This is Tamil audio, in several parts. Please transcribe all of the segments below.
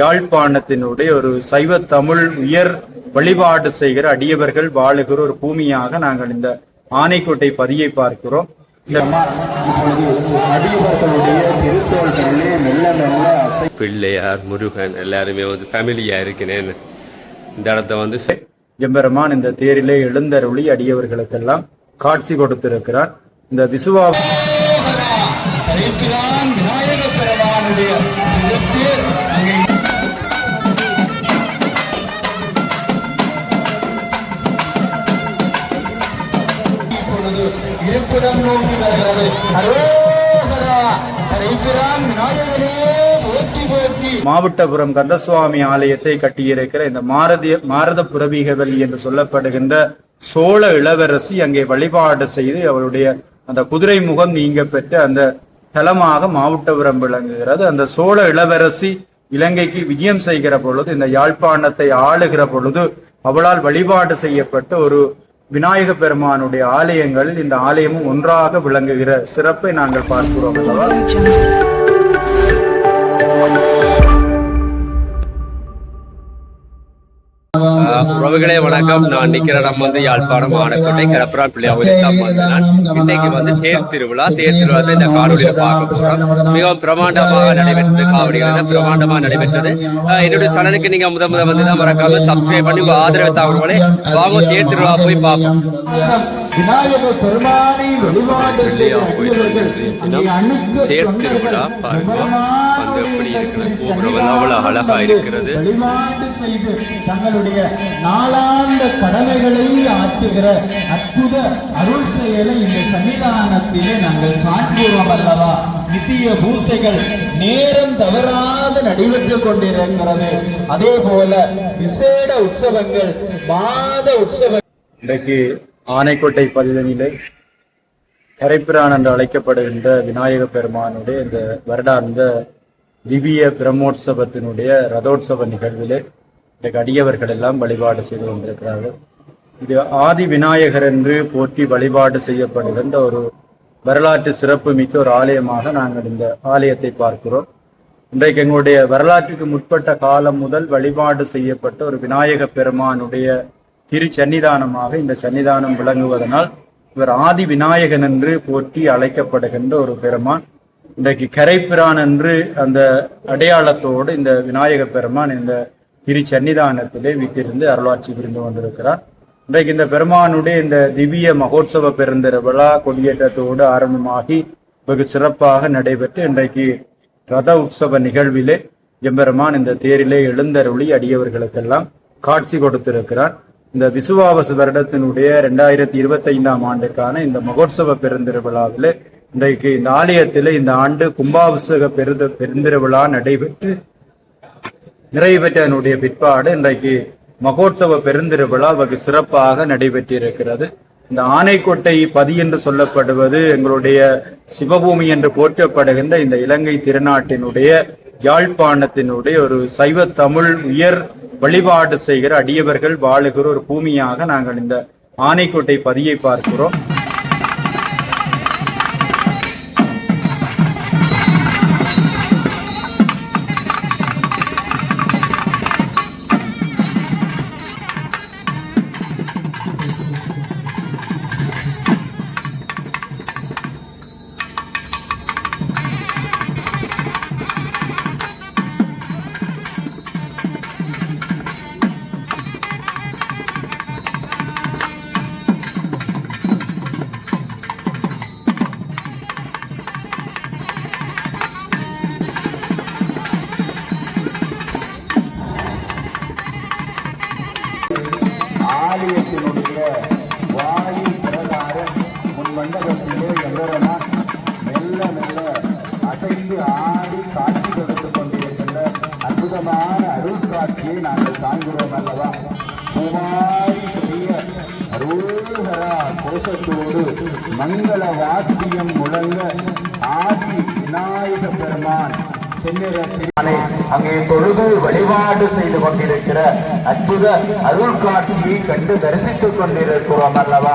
யாழ்ப்பாணத்தினுடைய ஒரு சைவ தமிழ் உயர் வழிபாடு செய்கிற அடியவர்கள் வாழுகிற ஒரு பூமியாக நாங்கள் இந்த ஆனைக்கோட்டை பதியை பார்க்கிறோம். பிள்ளையார் முருகன் எல்லாருமே வந்து ஃபேமிலியாக இருக்கிறேன் இந்த இடத்த வந்து எம்பெருமான் இந்த தேரிலே எழுந்தருளி அடியவர்களுக்கெல்லாம் காட்சி கொடுத்திருக்கிறார். இந்த விசுவா இருப்பிடம் நோக்கி வருகிறது. அரோகரா மாவட்டபுரம் கந்தசுவாமி ஆலயத்தை கட்டியிருக்கிற இந்த மாரதி மாரத புரவீகவல்லி என்று சொல்லப்படுகின்ற சோழ இளவரசி அங்கே வழிபாடு செய்து அவருடைய அந்த குதிரை முகம் நீங்க பெற்ற அந்த தலமாக மாவட்டபுரம் விளங்குகிறது. அந்த சோழ இளவரசி இலங்கைக்கு விஜயம் செய்கிற பொழுது இந்த யாழ்ப்பாணத்தை ஆளுகிற பொழுது அவளால் வழிபாடு செய்யப்பட்ட ஒரு விநாயக பெருமானுடைய ஆலயங்கள் இந்த ஆலயமும் ஒன்றாக விளங்குகிற சிறப்பை நாங்கள் பார்க்கிறோம். அல்லவா உறவுகளே வணக்கம். நான் நிக்கிற இடம் வந்து யாழ்ப்பாணம் ஆனக்கோட்டை கரப்புரான் பிள்ளையாவில் வந்து நான் இன்னைக்கு வந்து தேர் திருவிழா. தேர் திருவிழா இந்த காணொலியில பார்க்க போறோம். மிகவும் பிரமாண்டமாக நடைபெற்றது. காவடிகள் பிரமாண்டமாக நடைபெற்றது. என்னுடைய சேனலுக்கு நீங்க முத முத வந்து தான் மறக்காம சப்ஸ்கிரைப் பண்ணி உங்க ஆதரவு தாங்களே வாங்க தேர் திருவிழா போய் பார்ப்போம். விநாயக பெருமானை வழிபாடு தேர் திருவிழா பாருங்க. வந்து எப்படி இருக்கிறது கோபுரம் எல்லாம் அவ்வளவு அழகா இருக்கிறது. வழிபாடு செய்து தங்களுடைய நாளாந்த கடமைகளை ஆற்றுகிற அற்புத அருள் செயலை இந்த சன்னிதானத்திலே நாங்கள் காண்கிறோம் அல்லவா? நித்திய பூசைகள் நேரம் தவறாது நடைபெற்றுக் கொண்டிருக்கிறது. அதே போல விசேட உற்சவங்கள் மாத உற்சவ இன்றைக்கு ஆனைக்கோட்டை பதிதனிலே கரைப்பிரான் என்று அழைக்கப்படுகின்ற விநாயக பெருமானுடைய இந்த வருடாந்த திவ்ய பிரம்மோற்சவத்தினுடைய ரதோற்சவ நிகழ்விலே இன்றைக்கு அடியவர்கள் எல்லாம் வழிபாடு செய்து கொண்டிருக்கிறார்கள். இது ஆதி விநாயகர் என்று போற்றி வழிபாடு செய்யப்படுகின்ற ஒரு வரலாற்று சிறப்பு மிக்க ஒரு ஆலயமாக நாங்கள் இந்த ஆலயத்தை பார்க்கிறோம். இன்றைக்கு எங்களுடைய வரலாற்றுக்கு முற்பட்ட காலம் முதல் வழிபாடு செய்யப்பட்ட ஒரு விநாயக பெருமானுடைய திரு சன்னிதானமாக இந்த சன்னிதானம் விளங்குவதனால் இவர் ஆதி விநாயகன் என்று போற்றி அழைக்கப்படுகின்ற ஒரு பெருமான். இன்றைக்கு கரைப்பிரான் என்று அந்த அடையாளத்தோடு இந்த விநாயக பெருமான் இந்த திரு சன்னிதானத்திலே வீட்டிலிருந்து அருளாட்சி புரிந்து வந்திருக்கிறார் இன்றைக்கு இந்த பெருமானுடைய இந்த திவ்ய மகோத்சவ பெருந்திர விழா கொடியேற்றத்தோடு ஆரம்பமாகி வெகு சிறப்பாக நடைபெற்று இன்றைக்கு ரத உற்சவ நிகழ்விலே எம்பெருமான் இந்த தேரிலே எழுந்தருளி அடியவர்களுக்கெல்லாம் காட்சி கொடுத்திருக்கிறார். இந்த விசுவாவசு வருடத்தினுடைய ரெண்டாயிரத்தி இருபத்தி ஐந்தாம் ஆண்டுக்கான இந்த மகோத்சவ பெருந்திருவிழாவில் இன்றைக்கு இந்த ஆலயத்தில் இந்த ஆண்டு கும்பாபிஷேக பெருந்த பெருந்திருவிழா நடைபெற்று நிறைவேற்றனுடைய பிற்பாடு இன்றைக்கு மகோத்சவ பெருந்திருவிழா வகு சிறப்பாக நடைபெற்றிருக்கிறது. இந்த ஆனைக்கோட்டை பதி என்று சொல்லப்படுவது எங்களுடைய சிவபூமி என்று போற்றப்படுகின்ற இந்த இலங்கை திருநாட்டினுடைய யாழ்ப்பாணத்தினுடைய ஒரு சைவ தமிழ் உயர் வழிபாடு செய்கிற அடியவர்கள் வாழுகிற ஒரு பூமியாக நாங்கள் இந்த ஆனைக்கோட்டை பதியை பார்க்கிறோம். மண்டபத்திலே எல்லோரெல்லாம் மெல்ல மெல்ல அசைந்து ஆடி காட்சி கொடுத்து கொண்டிருக்கின்ற அற்புதமான அருள் காட்சியை நாங்கள் காண்கிறோம் அல்லவா பூமாரி செய்ய அருள்ஹரா கோஷத்தோடு மங்கள வாத்தியம் முழங்க ஆதி விநாயக பெருமான் அங்கே தொழுது வழிபாடு செய்து கொண்டிருக்கிற அற்புத அருள் காட்சியை கண்டு தரிசித்துக் கொண்டிருக்கிறோம் அல்லவா?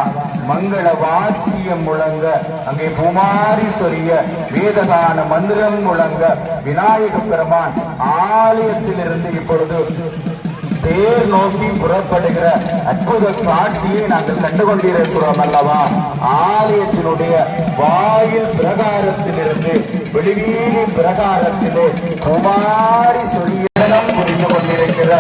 மங்கள வாத்தியம் முழங்க. அங்கே புமாரி சொரிய வேதகான மந்திரம் முழங்க. விநாயக பெருமான் ஆலயத்திலிருந்து இப்பொழுது தேர் நோக்கி புறப்படுகிற அற்புத காட்சியை நாங்கள் கண்டுகொண்டிருக்கிறோம் அல்லவா? ஆலயத்தினுடைய வாயில் பிரகாரத்திலிருந்து வெளிவீதி பிரகாரத்திலே குமாரி சொல்லியிடம் புரிந்து கொண்டிருக்கிற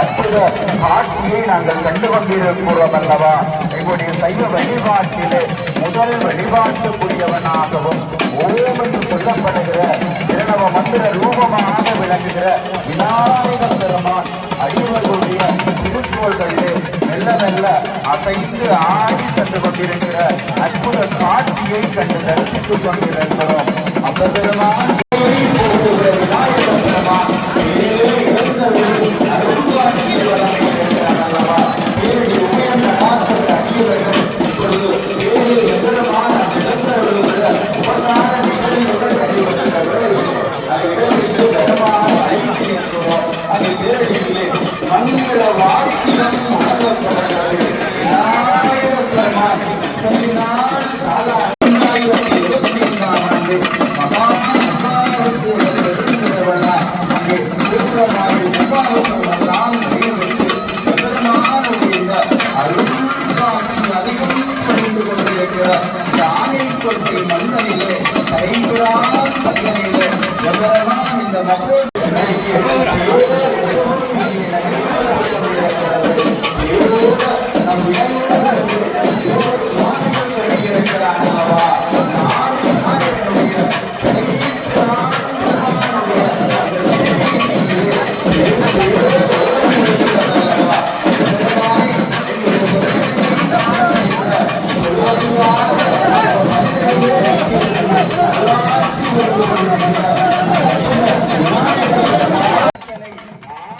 அற்புத காட்சியை நாங்கள் கண்டு கொண்டிருக்கிறோம் அல்லவா எங்களுடைய சைவ வழிபாட்டிலே முதல் வழிபாட்டுக்குரியவனாகவும் ஓம் என்று சொல்லப்படுகிற பிரணவ மந்திர ரூபமாக விளங்குகிற விநாயக பெருமான் அடியவர்களுடைய திருக்குறள்களிலே மெல்ல மெல்ல அசைந்து ஆடி சென்று கொண்டிருக்கிற அற்புத காட்சியை கண்டு தரிசித்துக் கொண்டிருக்கிறோம். அந்த பெருமான் Yeah.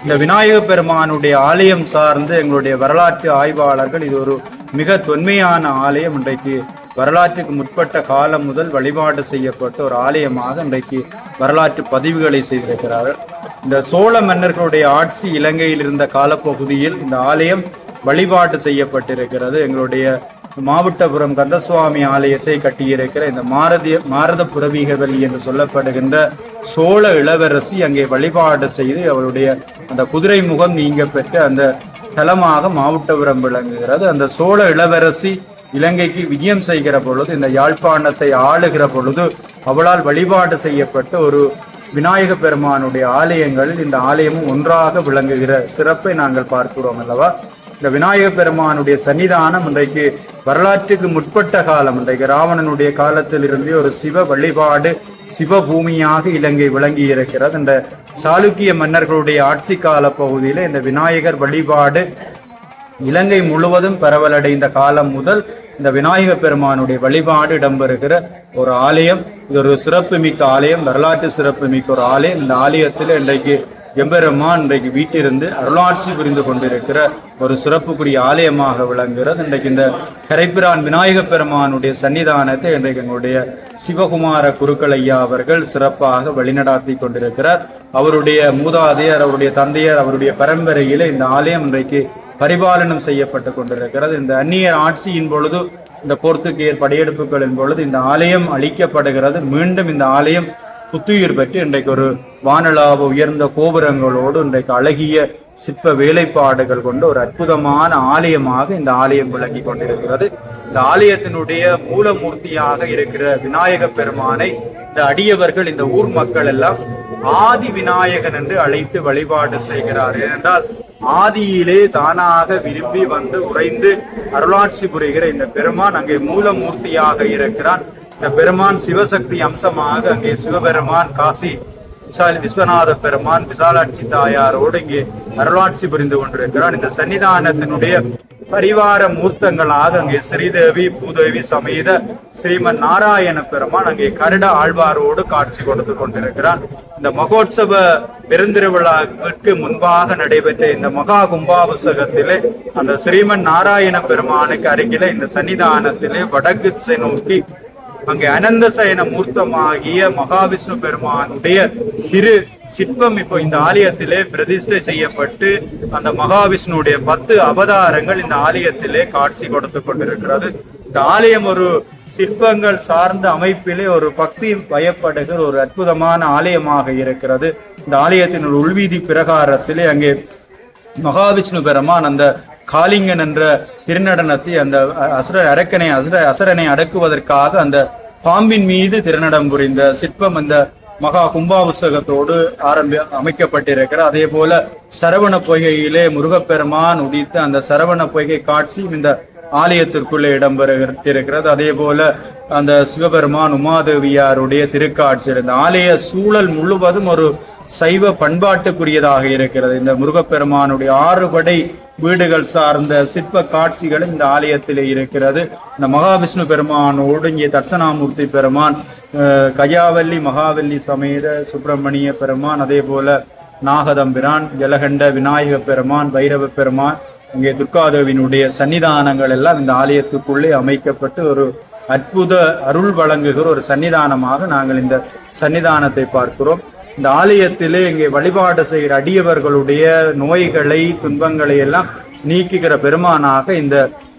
இந்த விநாயக பெருமானுடைய ஆலயம் சார்ந்து எங்களுடைய வரலாற்று ஆய்வாளர்கள் இது ஒரு மிக தொன்மையான ஆலயம். இன்றைக்கு வரலாற்றுக்கு முற்பட்ட காலம் முதல் வழிபாடு செய்யப்பட்ட ஒரு ஆலயமாக இன்றைக்கு வரலாற்று பதிவுகளை செய்திருக்கிறார்கள். இந்த சோழ மன்னர்களுடைய ஆட்சி இலங்கையில் இருந்த காலப்பகுதியில் இந்த ஆலயம் வழிபாடு செய்யப்பட்டிருக்கிறது. எங்களுடைய மாவட்டபுரம் கந்தசுவாமி ஆலயத்தை கட்டியிருக்கிற இந்த மாரதிய மாரத புரவீகவல்லி என்று சொல்லப்படுகின்ற சோழ இளவரசி அங்கே வழிபாடு செய்து அவருடைய அந்த குதிரை முகம் நீங்க பெற்று அந்த தலமாக மாவட்டபுரம் விளங்குகிறது. அந்த சோழ இளவரசி இலங்கைக்கு விஜயம் செய்கிற பொழுது இந்த யாழ்ப்பாணத்தை ஆளுகிற பொழுது அவளால் வழிபாடு செய்யப்பட்ட ஒரு விநாயக பெருமானுடைய ஆலயங்களில் இந்த ஆலயமும் ஒன்றாக விளங்குகிற சிறப்பை நாங்கள் பார்க்கிறோம் அல்லவா? இந்த விநாயகர் பெருமானுடைய சன்னிதானம் இன்றைக்கு வரலாற்றுக்கு முற்பட்ட காலம். இன்றைக்கு ராவணனுடைய காலத்திலிருந்தே ஒரு சிவ வழிபாடு சிவபூமியாக இலங்கை விளங்கி இருக்கிறது இந்த சாளுக்கிய மன்னர்களுடைய ஆட்சி கால பகுதியில் இந்த விநாயகர் வழிபாடு இலங்கை முழுவதும் பரவலடைந்த காலம் முதல் இந்த விநாயக பெருமானுடைய வழிபாடு இடம்பெறுகிற ஒரு ஆலயம். இது ஒரு சிறப்புமிக்க ஆலயம் வரலாற்று சிறப்புமிக்க ஒரு ஆலயம். இந்த ஆலயத்தில் இன்றைக்கு எம்பெருமான் இன்றைக்கு வீட்டிலிருந்து அருளாட்சி புரிந்து கொண்டிருக்கிற ஒரு சிறப்புக்குரிய ஆலயமாக விளங்குகிறது. இன்றைக்கு இந்த கரைப்பிரான் விநாயக பெருமானுடைய சன்னிதானத்தை இன்றைக்கு எங்களுடைய சிவகுமார குருக்களையா அவர்கள் சிறப்பாக வழிநடாத்தி கொண்டிருக்கிறார். அவருடைய மூதாதையர் அவருடைய தந்தையர் அவருடைய பரம்பரையில இந்த ஆலயம் இன்றைக்கு பரிபாலனம் செய்யப்பட்டு கொண்டிருக்கிறது. இந்த அந்நியர் ஆட்சியின் பொழுது இந்த போர்த்துகேயர் படையெடுப்புகளின் பொழுது இந்த ஆலயம் அழிக்கப்படுகிறது. மீண்டும் இந்த ஆலயம் புத்துயிர் பெற்று இன்றைக்கு ஒரு வானலாவ உயர்ந்த கோபுரங்களோடு இன்றைக்கு அழகிய சிற்ப வேலைப்பாடுகள் கொண்ட ஒரு அற்புதமான ஆலயமாக இந்த ஆலயம் விளங்கி கொண்டிருக்கிறது. இந்த ஆலயத்தினுடைய மூலமூர்த்தியாக இருக்கிற விநாயக பெருமானை இந்த அடியவர்கள் இந்த ஊர் மக்கள் எல்லாம் ஆதி விநாயகன் என்று அழைத்து வழிபாடு செய்கிறார். ஏனென்றால் ஆதியிலே தானாக விரும்பி வந்து உறைந்து அருளாட்சி புரிகிற இந்த பெருமான் அங்கே மூலமூர்த்தியாக இருக்கிறான். இந்த பெருமான் சிவசக்தி அம்சமாக அங்கே சிவபெருமான் காசி விசால் விஸ்வநாத பெருமான் விசாலாட்சி தாயாரோடு இங்கே அருளாட்சி புரிந்து கொண்டிருக்கிறான் இந்த சன்னிதானத்தினுடைய பரிவார மூர்த்தங்களாக அங்கே ஸ்ரீதேவி பூதேவி சமேத ஸ்ரீமன் நாராயண பெருமான் அங்கே கருட ஆழ்வாரோடு காட்சி கொடுத்து கொண்டிருக்கிறான் இந்த மகோத்சவ பெருந்திருவிழாவிற்கு முன்பாக நடைபெற்ற இந்த மகா கும்பாபிஷேகத்திலே அந்த ஸ்ரீமன் நாராயண பெருமானுக்கு அருகில இந்த சன்னிதானத்திலே வடக்கு நோக்கி அங்கே அனந்த சயன மூர்த்தமாகிய மகாவிஷ்ணு பெருமானுடைய திரு சிற்பம் இப்போ இந்த ஆலயத்திலே பிரதிஷ்டை செய்யப்பட்டு அந்த மகாவிஷ்ணுடைய பத்து அவதாரங்கள் இந்த ஆலயத்திலே காட்சி கொடுத்து கொண்டிருக்கிறது. இந்த ஆலயம் ஒரு சிற்பங்கள் சார்ந்த அமைப்பிலே ஒரு பக்தி பயப்படுகிற ஒரு அற்புதமான ஆலயமாக இருக்கிறது. இந்த ஆலயத்தின் ஒரு உள்வீதி பிரகாரத்திலே அங்கே மகாவிஷ்ணு பெருமான் அந்த காளிங்கன் என்ற திருநடனத்தை அந்த அசுர அரக்கனை அசுர அசுரனை அடக்குவதற்காக அந்த பாம்பின் மீது திருநடம் புரிந்த சிற்பம் அந்த மகா கும்பாபிஷேகத்தோடு ஆரம்பி அமைக்கப்பட்டிருக்கிற அதே போல சரவண பொய்கையிலே முருகப்பெருமான் உதித்த அந்த சரவண பொய்கை காட்சி இந்த ஆலயத்திற்குள்ளே இடம்பெறுகிறது அதே போல அந்த சிவபெருமான் உமாதேவியாருடைய திருக்காட்சி இந்த ஆலய சூழல் முழுவதும் ஒரு சைவ பண்பாட்டுக்குரியதாக இருக்கிறது. இந்த முருகப்பெருமானுடைய ஆறுபடை வீடுகள் சார்ந்த சிற்ப காட்சிகளும் இந்த ஆலயத்தில் இருக்கிறது. இந்த மகாவிஷ்ணு பெருமானோடு இங்கே தட்சணாமூர்த்தி பெருமான் கயாவல்லி மகாவல்லி சமேத சுப்பிரமணிய பெருமான் அதே போல நாகதம்பிரான் ஜலகண்ட விநாயக பெருமான் பைரவ பெருமான் இங்கே துர்காதேவினுடைய சன்னிதானங்கள் எல்லாம் இந்த ஆலயத்துக்குள்ளே அமைக்கப்பட்டு ஒரு அற்புத அருள் வழங்குகிற ஒரு சன்னிதானமாக நாங்கள் இந்த சன்னிதானத்தை பார்க்கிறோம். இந்த ஆலயத்திலே இங்கே வழிபாடு செய்கிற அடியவர்களுடைய நோய்களை துன்பங்களை எல்லாம் நீக்குகிற பெருமானாக இந்த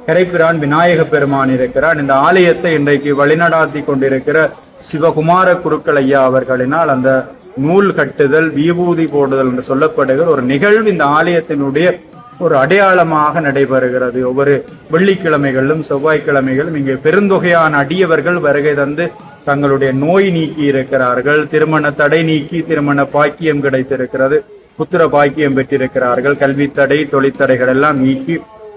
கரைப்பிரான் விநாயக பெருமான் இருக்கிறான் இந்த ஆலயத்தை இன்றைக்கு வழிநடாத்தி கொண்டிருக்கிற சிவகுமார குருக்கள் ஐயா அவர்களினால் அந்த நூல் கட்டுதல் விபூதி போடுதல் என்று சொல்லப்படுகிற ஒரு நிகழ்வு இந்த ஆலயத்தினுடைய ஒரு அடையாளமாக நடைபெறுகிறது. ஒவ்வொரு வெள்ளிக்கிழமைகளிலும் செவ்வாய்க்கிழமைகளும் இங்கே பெருந்தொகையான அடியவர்கள் வருகை தந்து தங்களுடைய நோய் நீக்கி இருக்கிறார்கள் திருமண தடை நீக்கி திருமண பாக்கியம் கிடைத்திருக்கிறது புத்திர பாக்கியம் பெற்றிருக்கிறார்கள் கல்வி தடை தொழிற்தடைகள் எல்லாம் நீக்கி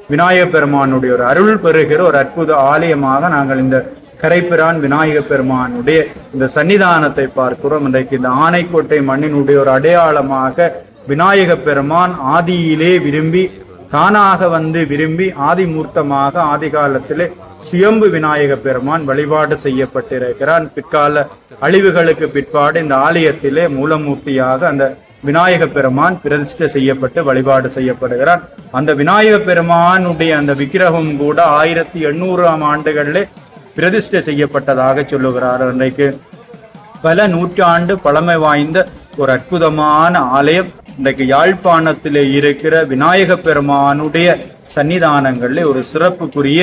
விநாயக பெருமானுடைய ஒரு அருள் பெறுகிற ஒரு அற்புத ஆலயமாக நாங்கள் இந்த கரைப்பிரான் விநாயக பெருமானுடைய இந்த சன்னிதானத்தை பார்க்கிறோம். இன்றைக்கு இந்த ஆனைக்கோட்டை மண்ணினுடைய ஒரு அடையாளமாக விநாயக பெருமான் ஆதியிலே விரும்பி தானாக வந்து விரும்பி ஆதிமூர்த்தமாக ஆதி காலத்திலே சுயம்பு விநாயக பெருமான் வழிபாடு செய்யப்பட்டிருக்கிறான். பிற்கால அழிவுகளுக்கு பிற்பாடு இந்த ஆலயத்திலே மூலமூர்த்தியாக அந்த விநாயக பெருமான் பிரதிஷ்டை செய்யப்பட்டு வழிபாடு செய்யப்படுகிறான். அந்த விநாயக பெருமானுடைய அந்த விக்கிரகம் கூட ஆயிரத்தி எண்ணூறாம் ஆண்டுகளிலே பிரதிஷ்டை செய்யப்பட்டதாக சொல்லுகிறார் இன்றைக்கு பல நூற்றாண்டு பழமை வாய்ந்த ஒரு அற்புதமான ஆலயம் இன்றைக்கு யாழ்ப்பாணத்திலே இருக்கிற விநாயக பெருமானுடைய சன்னிதானங்களில் ஒரு சிறப்புக்குரிய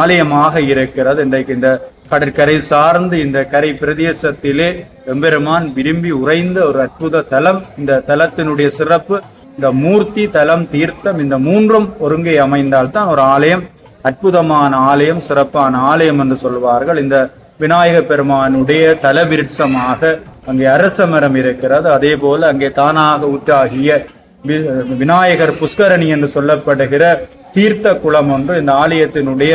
ஆலயமாக இருக்கிறது. இன்றைக்கு இந்த கடற்கரை சார்ந்து இந்த கரை பிரதேசத்திலே எம்பெருமான் விரும்பி உறைந்த ஒரு அற்புத தலம். இந்த தலத்தினுடைய சிறப்பு இந்த மூர்த்தி தலம் தீர்த்தம் இந்த மூன்றும் ஒருங்கே அமைந்தால்தான் ஒரு ஆலயம் அற்புதமான ஆலயம் சிறப்பான ஆலயம் என்று சொல்வார்கள். இந்த விநாயக பெருமானுடைய தலவிருட்சமாக அங்கே அரச மரம் இருக்கிறது. அதே போல அங்கே தானாக உற்றாகிய விநாயகர் புஷ்கரணி என்று சொல்லப்படுகிற தீர்த்த குளம் ஒன்று இந்த ஆலயத்தினுடைய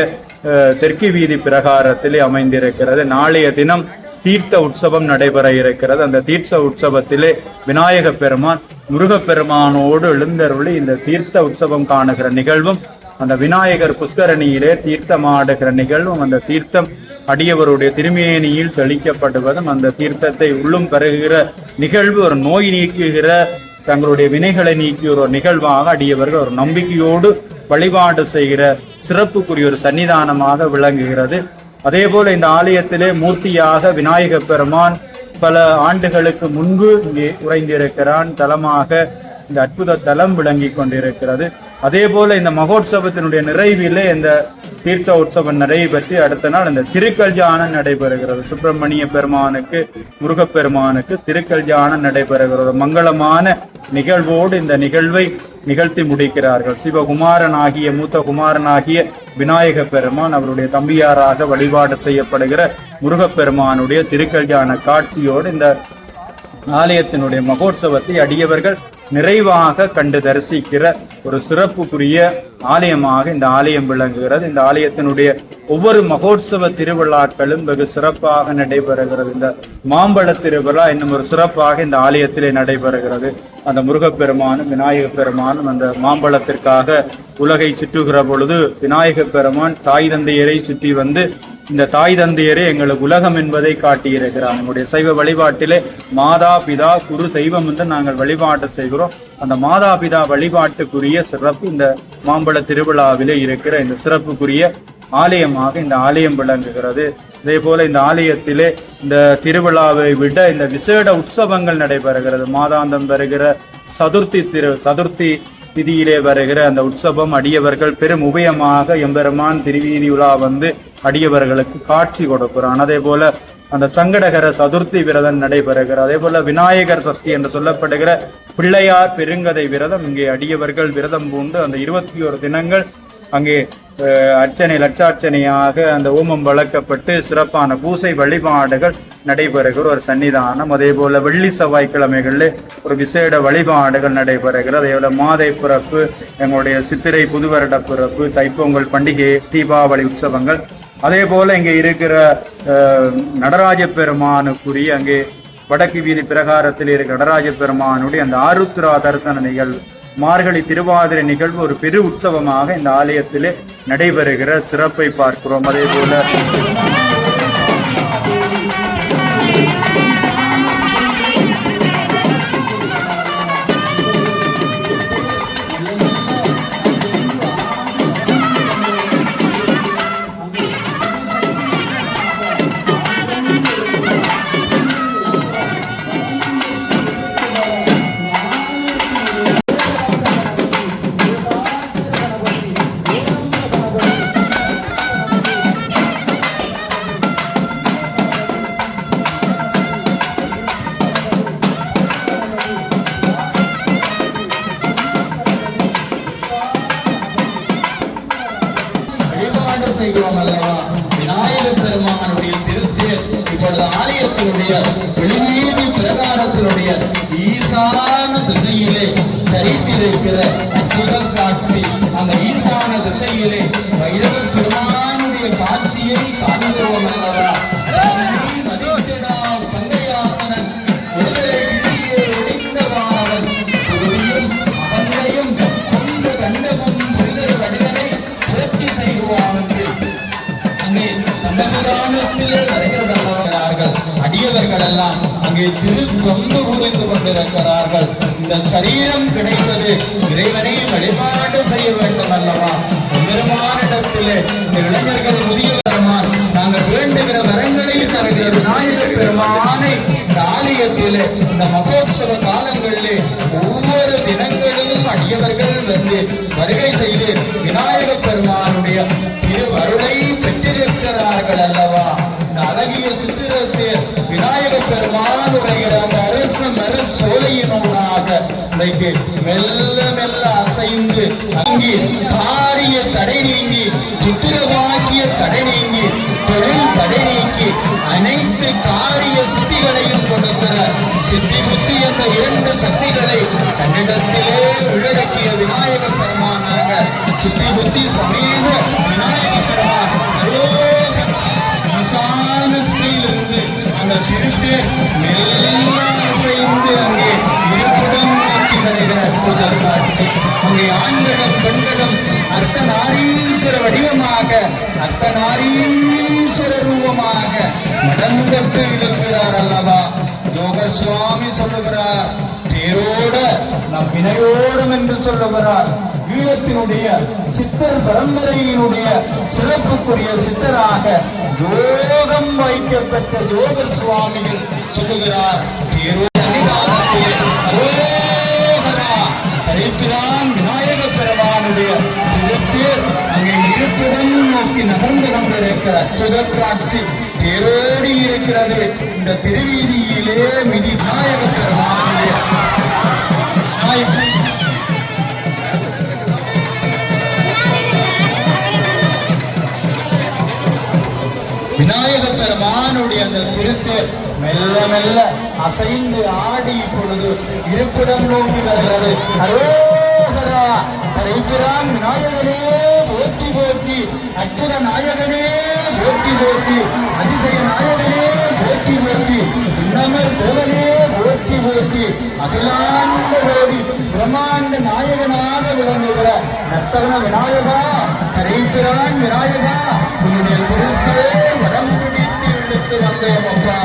தெற்கு வீதி பிரகாரத்திலே அமைந்திருக்கிறது. நாளைய தினம் தீர்த்த உற்சவம் நடைபெற இருக்கிறது. அந்த தீர்த்த உற்சவத்திலே விநாயக பெருமான் முருகப்பெருமானோடு எழுந்தருளி இந்த தீர்த்த உற்சவம் காணுகிற நிகழ்வும் அந்த விநாயகர் புஷ்கரணியிலே தீர்த்தமாடுகிற நிகழ்வும் அந்த தீர்த்தம் அடியவருடைய திருமேனியில் தெளிக்கப்படுவதும் அந்த தீர்த்தத்தை உள்ளும் பெறுகிற நிகழ்வு ஒரு நோய் நீக்குகிற தங்களுடைய வினைகளை நீக்கிய ஒரு நிகழ்வாக அடியவர்கள் ஒரு நம்பிக்கையோடு வழிபாடு செய்கிற சிறப்புக்குரிய ஒரு சன்னிதானமாக விளங்குகிறது. அதே போல இந்த ஆலயத்திலே மூர்த்தியாக விநாயக பெருமான் பல ஆண்டுகளுக்கு முன்பு இங்கே உறைந்திருக்கிறான். தலமாக இந்த அற்புத தலம் விளங்கி கொண்டிருக்கிறது. அதே போல இந்த மகோற்சவத்தினுடைய நிறைவிலே இந்த தீர்த்த உற்சவம் நடைபெற்று அடுத்த நாள் இந்த திருக்கல்யாணம் நடைபெறுகிறது. சுப்பிரமணிய பெருமானுக்கு முருகப்பெருமானுக்கு திருக்கல்யாணம் நடைபெறுகிறது. மங்களமான நிகழ்வோடு இந்த நிகழ்வை நிகழ்த்தி முடிக்கிறார்கள். சிவகுமாரன் ஆகிய மூத்த குமாரன் ஆகிய விநாயக பெருமான் அவருடைய தம்பியாராக வழிபாடு செய்யப்படுகிற முருகப்பெருமானுடைய திருக்கல்யாண காட்சியோடு இந்த ஆலயத்தினுடைய மகோற்சவத்தை அடியவர்கள் நிறைவாக கண்டு தரிசிக்கிற ஒரு சிறப்புக்குரிய ஆலயமாக இந்த ஆலயம் விளங்குகிறது. இந்த ஆலயத்தினுடைய ஒவ்வொரு மகோத்சவ திருவிழாக்களும் வெகு சிறப்பாக நடைபெறுகிறது. இந்த மாம்பழ திருவிழா இன்னும் ஒரு சிறப்பாக இந்த ஆலயத்திலே நடைபெறுகிறது. அந்த முருகப்பெருமானும் விநாயக பெருமானும் அந்த மாம்பழத்திற்காக உலகை சுற்றுகிற பொழுது விநாயக பெருமான் தாய் தந்தையரை சுற்றி வந்து இந்த தாய் தந்தையரே எங்களுக்கு உலகம் என்பதை காட்டியிருக்கிறார். நம்முடைய சைவ வழிபாட்டிலே மாதா பிதா குரு தெய்வம் என்று நாங்கள் வழிபாட்டு செய்கிறோம். அந்த மாதா பிதா வழிபாட்டுக்குரிய சிறப்பு இந்த மாம்பழ திருவிழாவிலே இருக்கிற இந்த சிறப்புக்குரிய ஆலயமாக இந்த ஆலயம் விளங்குகிறது. அதே போல இந்த ஆலயத்திலே இந்த திருவிழாவை விட இந்த விசேட உற்சவங்கள் நடைபெறுகிறது. மாதாந்தம் வருகிற சதுர்த்தி திரு சதுர்த்தி திதியிலே வருகிற அந்த உற்சவம் அடியவர்கள் பெரும் உபயமாக எம்பெருமான் திருவீதி உலா வந்து அடியவர்களுக்கு காட்சி கொடுக்கிறான். அதே போல அந்த சங்கடகர சதுர்த்தி விரதம் நடைபெறுகிறது. அதே போல விநாயகர் சஷ்டி என்று சொல்லப்படுகிற பிள்ளையார் பெருங்கதை விரதம் இங்கே அடியவர்கள் விரதம் பூண்டு அந்த இருபத்தி ஒரு தினங்கள் அங்கே அர்ச்சனை லட்சார்ச்சனையாக அந்த ஓமம் வளர்க்கப்பட்டு சிறப்பான பூசை வழிபாடுகள் நடைபெறுகிற ஒரு சன்னிதானம். அதே போல் வெள்ளி செவ்வாய்க்கிழமைகளில் ஒரு விசேட வழிபாடுகள் நடைபெறுகிறது. அதே போல் மாதை பிறப்பு எங்களுடைய சித்திரை புதுவருட பிறப்பு தைப்பொங்கல் பண்டிகை தீபாவளி உற்சவங்கள். அதே போல் இங்கே இருக்கிற நடராஜ பெருமானுக்குரிய அங்கே வடக்கு வீதி பிரகாரத்தில் இருக்கிற நடராஜ பெருமானுடைய அந்த ஆருத்ரா தரிசன நிகழ்வு. மார்கழி திருவாதிரை நிகழ்வு ஒரு பெரு உற்சவமாக இந்த ஆலயத்திலே நடைபெறுகிற சிறப்பை பார்க்கிறோம். அதே போல எல்லாம் அங்கே திரு தொண்டு புரிந்து கொண்டிருக்கிறார்கள். இந்த சரீரம் கிடைப்பது இறைவனை வழிபாடு செய்ய வேண்டும் அல்லவா பெருமானிடத்திலே இந்த இளைஞர்கள் முதிய பெருமான் நாங்கள் வேண்டுகிற வரங்களை தருகிற விநாயகர் பெருமானை இந்த ஆலயத்திலே இந்த மகோத்சவ காலங்களிலே ஒவ்வொரு தினங்களும் அடியவர்கள் வந்து வருகை செய்து விநாயகர் பெருமானுடைய திருவருளை பெற்றிருக்கிறார்கள் அல்லவா இந்த அழகிய சித்திரத்தில் விநாயக பெருமான் உரைகிற அந்த அரச மர சோலையினூடாக இன்றைக்கு மெல்ல மெல்ல அசைந்து அங்கி காரிய தடை நீங்கி சித்திரவாக்கிய தடை நீங்கி தொழில் தடை நீக்கி அனைத்து காரிய சித்திகளையும் கொடுக்கிற சித்தி புத்தி என்ற இரண்டு சக்திகளை தன்னிடத்திலே உள்ளடக்கிய விநாயக பெருமானாக சித்தி புத்தி சமீப ஆண்களும் பெண்களும் அர்த்தநாரீஸ்வர வடிவமாக அர்த்தநாரீஸ்வர ரூபமாக நடந்தட்டு விளக்குகிறார் அல்லவா? யோகர் சுவாமி சொல்லுகிறார் தேரோட நம் வினையோடும் என்று சொல்லுகிறார். ஈழத்தினுடைய சித்தர் பரம்பரையினுடைய சிறப்புக்குரிய சித்தராக யோகம் வைக்கப்பட்ட யோகர் சுவாமிகள் சொல்லுகிறார் தேரோ சன்னிதானத்திலே அரோகரா நோக்கி நகர்ந்து கொண்டிருக்கிற அற்புத காட்சி தேரோடி இருக்கிறது. இந்த திருவீதியிலே மிதி நாயக பெருமானுடைய விநாயக பெருமானுடைய அந்த திருத்து மெல்ல மெல்ல அசைந்து ஆடி இப்பொழுது இருப்பிடம் நோக்கி வருகிறது. அரோகரா கரைக்கிறான் விநாயகரே போற்றி போற்றி அற்புத நாயகனே போற்றி போற்றி அதிசய நாயகனே போற்றி போற்றி இன்னமர் தேவனே போற்றி போற்றி அகிலாண்ட கோடி பிரம்மாண்ட நாயகனாக விளங்குகிற நத்தகன விநாயகா கரைத்திரான் விநாயகா உன்னுடைய திருப்பேர் வடம் பிடித்து இழுத்து வந்தோம் அப்பா.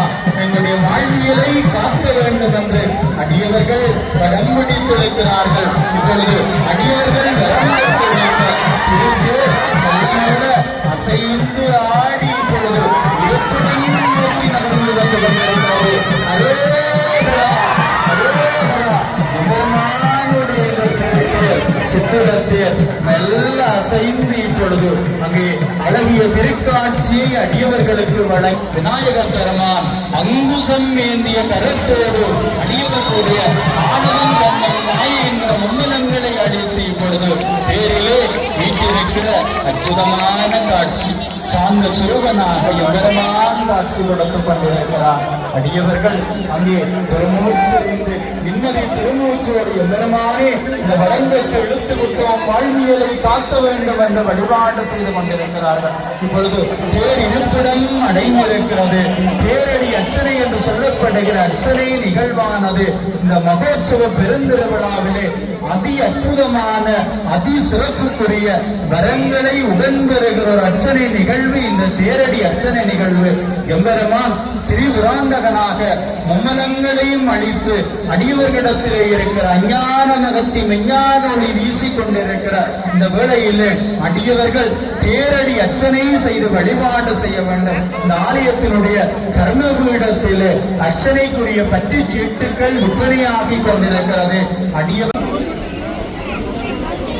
எங்களுடைய வாழ்வியலை காக்க வேண்டும் என்று அடியவர்கள் வடம் பிடித்து இழுக்கிறார்கள். இப்பொழுது சித்திரத்தேர் மெல்ல அசைந்து இப்பொழுது அங்கே அழகிய திருக்காட்சியை அடியவர்களுக்கு வழங்கி விநாயக பெருமான் அங்குசம் ஏந்திய கரத்தோடு அடியவர்களுடைய ஆனவன் கண்ணன் நாய் என்ற முன்னலங்களை அழித்து இப்பொழுது பேரிலே வீட்டிருக்கிற அற்புதமான காட்சி. சாந்த சுரூபனாக எம்பெருமான் காட்சி கொடுத்து கொண்டிருக்கிறார். அடியவர்கள் அங்கே திருமூச்சறிந்து நிம்மதி திருமூச்சோடு பெருமானே இந்த வரங்கத்தை இழுத்து விட்டோம் வாழ்வியலை காக்க வேண்டும் என்று வழிபாடு செய்து கொண்டிருக்கிறார்கள். இப்பொழுது தேர் இருப்பிடம் அடைந்திருக்கிறது. தேரடி அச்சனை என்று சொல்லப்படுகிற அச்சனை நிகழ்வானது. இந்த மகோத்சவ பெருந்திருவிழாவிலே அதி அற்புதமான அதி சிறப்புக்குரிய வரங்களை உடன்பெறுகிற ஒரு அர்ச்சனை நிகழ்வு இந்த தேரடி அர்ச்சனை நிகழ்வு. எம்பெருமான் திரிபுராந்தகனாக மும்மலங்களையும் அழித்து அடியவர்களிடத்திலே இருக்கிற அஞ்ஞான நகத்தி மெஞ்ஞான ஒளி வீசி கொண்டிருக்கிற இந்த வேளையிலே அடியவர்கள் தேரடி அர்ச்சனை செய்து வழிபாடு செய்ய வேண்டும். இந்த ஆலயத்தினுடைய கர்மபீடத்திலே அர்ச்சனைக்குரிய பற்றி சீட்டுகள் விற்பனையாகி கொண்டிருக்கிறது. அடியவர்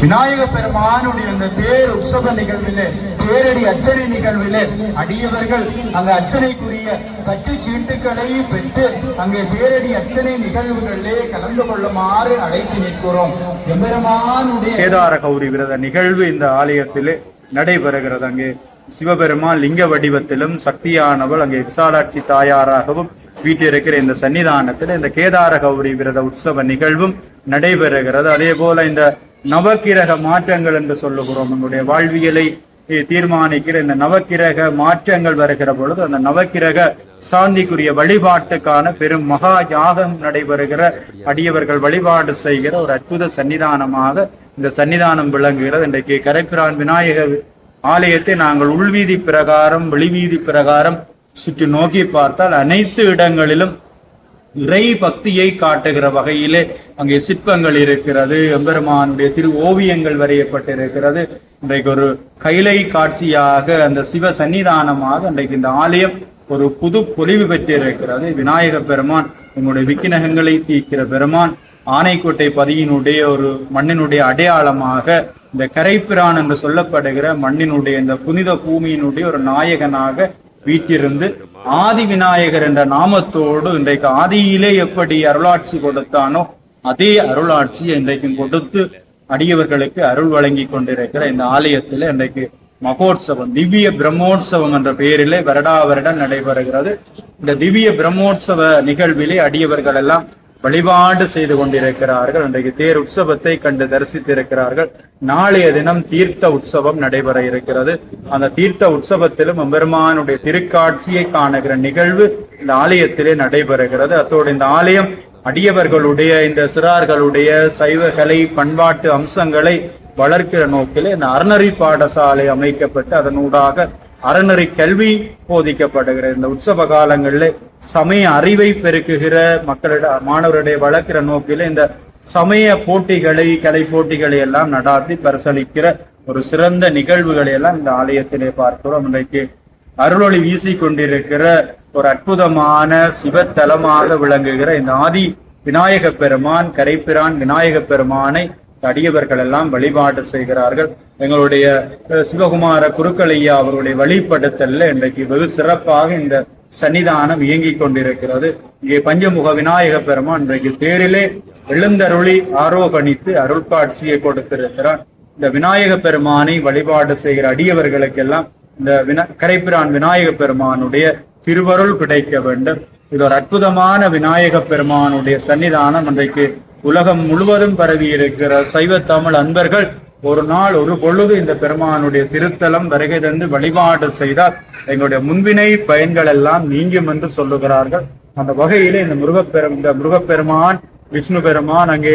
விநாயக பெருமானுடைய அந்த தேர் உற்சவ நிகழ்விலே தேரடி அச்சனை நிகழ்விலே அடியவர்கள் அங்க அச்சனைக்குரிய பத்து சீட்டுக்களை பெற்று அங்கே தேரடி அச்சனை நிகழ்வுகளிலே கலந்து கொள்ளுமாறு அழைத்து நிற்கிறோம். எம்பெருமானுடைய கேதார கௌரி விரத நிகழ்வு இந்த ஆலயத்திலே நடைபெறுகிறது. அங்கே சிவபெருமான் லிங்க வடிவத்திலும் சக்தியானவள் அங்கே விசாலாட்சி தாயாராகவும் வீட்டிருக்கிற இந்த சன்னிதானத்தில் இந்த கேதார கௌரி விரத உற்சவ நிகழ்வும் நடைபெறுகிறது. அதே போல இந்த நவக்கிரக மாற்றங்கள் என்று சொல்லுகிறோம். நம்முடைய வாழ்வியலை தீர்மானிக்கிற இந்த நவக்கிரக மாற்றங்கள் வருகிற பொழுது அந்த நவக்கிரக சாந்திக்குரிய வழிபாட்டுக்கான பெரும் மகா யாகம் நடைபெறுகிற அடியவர்கள் வழிபாடு செய்கிற ஒரு அற்புத சன்னிதானமாக இந்த சன்னிதானம் விளங்குகிறது. இன்றைக்கு கரைப்பிரான் விநாயகர் ஆலயத்தை நாங்கள் உள்வீதி பிரகாரம் வெளிவீதி பிரகாரம் சுற்றி நோக்கி பார்த்தால் அனைத்து இடங்களிலும் இறை பக்தியை காட்டுகிற வகையிலே அங்கே சிற்பங்கள் இருக்கிறது எம்பெருமானுடைய திரு ஓவியங்கள் வரையப்பட்டிருக்கிறது. இன்றைக்கு ஒரு கைலை காட்சியாக அந்த சிவ சன்னிதானமாக இன்றைக்கு இந்த ஆலயம் ஒரு புது பொலிவு பெற்றிருக்கிறது. விநாயக பெருமான் உங்களுடைய விக்கினகங்களை தீர்க்கிற பெருமான் ஆனைக்கோட்டை பதியினுடைய ஒரு மண்ணினுடைய அடையாளமாக இந்த கரைப்பிரான் என்று சொல்லப்படுகிற மண்ணினுடைய இந்த புனித பூமியினுடைய ஒரு நாயகனாக வீட்டிருந்து ஆதி விநாயகர் என்ற நாமத்தோடு இன்றைக்கு ஆதியிலே எப்படி அருளாட்சி கொடுத்தானோ அதே அருளாட்சி இன்றைக்கும் கொடுத்து அடியவர்களுக்கு அருள் வழங்கி கொண்டிருக்கிற இந்த ஆலயத்தில் இன்றைக்கு மகோத்சவம் திவ்ய பிரம்மோற்சவம் என்ற பெயரிலே வருடா வருடம் நடைபெறுகிறது. இந்த திவ்ய பிரம்மோற்சவ நிகழ்விலே அடியவர்கள் எல்லாம் வழிபாடு செய்து கொண்டிருக்கிறார்கள். இன்றைக்கு தேர் உற்சவத்தை கண்டு தரிசித்திருக்கிறார்கள். நாளைய தினம் தீர்த்த உற்சவம் நடைபெற இருக்கிறது. அந்த தீர்த்த உற்சவத்திலும் பெருமானுடைய திருக்காட்சியை காணுகிற நிகழ்வு இந்த ஆலயத்திலே நடைபெறுகிறது. அத்தோடு இந்த ஆலயம் அடியவர்களுடைய இந்த சிறார்களுடைய சைவ கலை பண்பாட்டு அம்சங்களை வளர்க்கிற நோக்கிலே இந்த அறநறி பாடசாலை அமைக்கப்பட்டு அதனூடாக அறநெறி கல்வி போதிக்கப்படுகிற இந்த உற்சவ காலங்களில் சமய அறிவை பெருக்குகிற மக்களிட மாணவருடைய வளர்க்கிற நோக்கில இந்த சமய போட்டிகளை கலை போட்டிகளை எல்லாம் நடாத்தி பரிசளிக்கிற ஒரு சிறந்த நிகழ்வுகளை எல்லாம் இந்த ஆலயத்திலே பார்க்கிறோம். இன்றைக்கு அருளொளி வீசிக் கொண்டிருக்கிற ஒரு அற்புதமான சிவத்தலமாக விளங்குகிற இந்த ஆதி விநாயக பெருமான் கரைப்பிரான் விநாயக பெருமானை அடியவர்கள் எல்லாம் வழிபாடு செய்கிறார்கள். எங்களுடைய சிவகுமார குருக்களையா அவருடைய வழிபடுத்தல்ல இன்றைக்கு வெகு சிறப்பாக இந்த சன்னிதானம் இயங்கிக் கொண்டிருக்கிறது. இங்கே பஞ்சமுக விநாயக பெருமான் இன்றைக்கு தேரிலே எழுந்தருளி ஆரோபணித்து அருள் காட்சியை கொடுத்திருக்கிறார். இந்த விநாயக பெருமானை வழிபாடு செய்கிற அடியவர்களுக்கெல்லாம் இந்த வினா கரைப்பிரான் விநாயக பெருமானுடைய திருவருள் கிடைக்க வேண்டும். இது ஒரு அற்புதமான விநாயக பெருமானுடைய சன்னிதானம். இன்றைக்கு உலகம் முழுவதும் பரவி இருக்கிற சைவ தமிழ் அன்பர்கள் ஒரு நாள் ஒரு பொழுது இந்த பெருமானுடைய திருத்தலம் வருகை தந்து வழிபாடு செய்தால் எங்களுடைய முன்வினை பயன்கள் எல்லாம் நீங்கும் என்று சொல்லுகிறார்கள். அந்த வகையிலே இந்த முருகப்பெரும் இந்த முருகப்பெருமான் விஷ்ணு பெருமான் அங்கே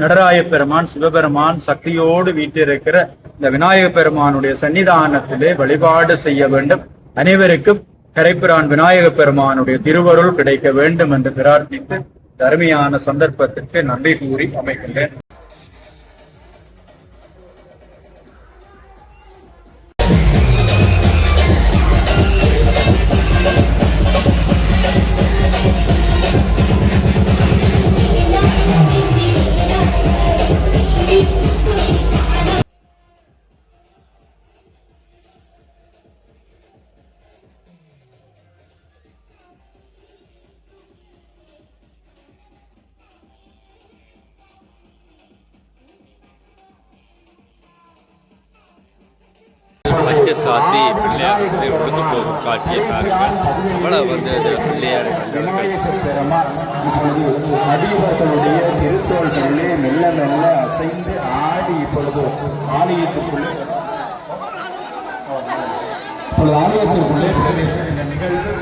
நடராய பெருமான் சிவபெருமான் சக்தியோடு வீட்டிருக்கிற இந்த விநாயக பெருமானுடைய சன்னிதானத்திலே வழிபாடு செய்ய வேண்டும். அனைவருக்கும் கரைப்பிரான் விநாயக பெருமானுடைய திருவருள் கிடைக்க வேண்டும் என்று பிரார்த்தித்து தருமையான சந்தர்ப்பத்திற்கு நன்றி கூறி அமைக்கின்றேன். சாத்தி பிள்ளையார் வந்து கொடுத்து போகும் காட்சியை பாருங்கள் அவ்வளவு வந்து அந்த பிள்ளையார் அடியவர்களுடைய திருத்தோள்களிலே மெல்ல மெல்ல அசைந்து ஆடி இப்பொழுது ஆலயத்துக்குள்ளே இப்பொழுது ஆலயத்திற்குள்ளே பிரவேச இந்த நிகழ்வு